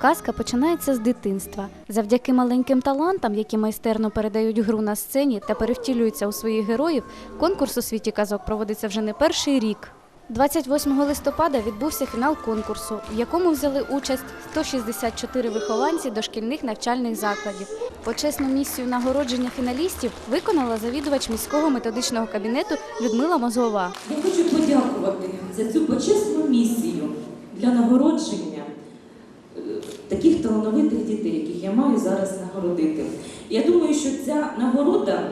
Казка починається з дитинства. Завдяки маленьким талантам, які майстерно передають гру на сцені та перевтілюються у своїх героїв, конкурс у світі казок проводиться вже не перший рік. 28 листопада відбувся фінал конкурсу, в якому взяли участь 164 вихованці дошкільних навчальних закладів. Почесну місію нагородження фіналістів виконала завідувач міського методичного кабінету Людмила Мозгова. Я хочу подякувати за цю почесну місію для нагородження талановитих дітей, яких я маю зараз нагородити. Я думаю, що ця нагорода,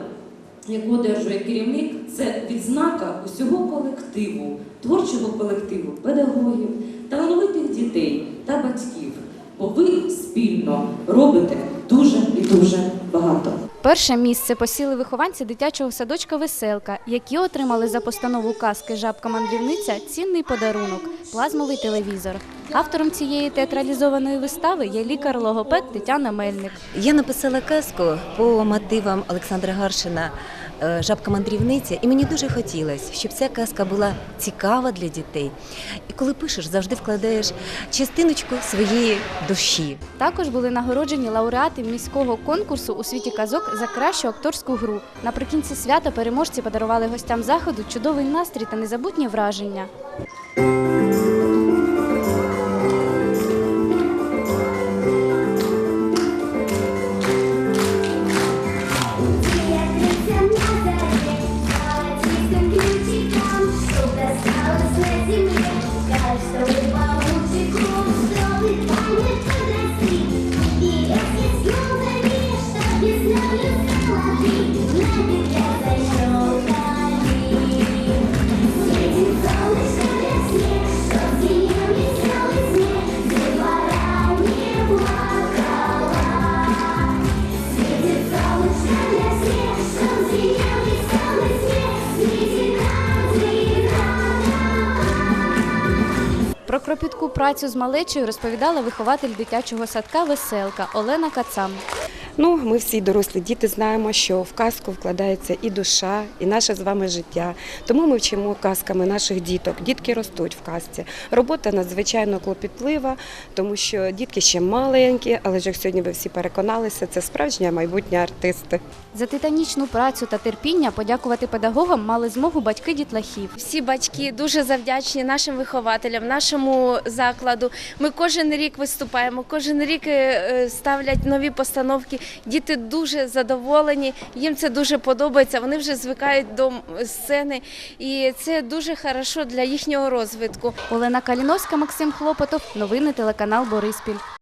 яку одержує керівник, це відзнака усього колективу, творчого колективу, педагогів, талановитих дітей та батьків. Бо ви спільно робите дуже і дуже багато. Перше місце посіли вихованці дитячого садочка Веселка, які отримали за постанову казки Жабка мандрівниця цінний подарунок плазмовий телевізор. Автором цієї театралізованої вистави є лікар-логопед Тетяна Мельник. Я написала казку по мотивам Олександра Гаршина е, Жабка мандрівниця, і мені дуже хотілося, щоб ця казка була цікава для дітей. І коли пишеш, завжди вкладаєш частиночку своєї душі. Також були нагороджені лауреати міського конкурсу у світі казок за кращу акторську гру. Наприкінці свята переможці подарували гостям заходу чудовий настрій та незабутні враження. Про кропітку працю з малечою розповідала вихователь дитячого садка Веселка Олена Кацам. Ну, ми всі дорослі діти знаємо, що в казку вкладається і душа, і наше з вами життя. Тому ми вчимо казками наших діток. Дітки ростуть в казці. Робота надзвичайно клопітлива, тому що дітки ще маленькі, але ж як сьогодні ви всі переконалися, це справжні майбутні артисти. За титанічну працю та терпіння подякувати педагогам мали змогу батьки дітлахів. Всі батьки дуже завдячні нашим вихователям, нашому закладу. Ми кожен рік виступаємо, кожен рік е, е, ставлять нові постановки. Діти дуже задоволені, їм це дуже подобається. Вони вже звикають до сцени, і це дуже хорошо для їхнього розвитку. Олена Каліновська, Максим Хлопотов. Новини телеканал Бориспіль.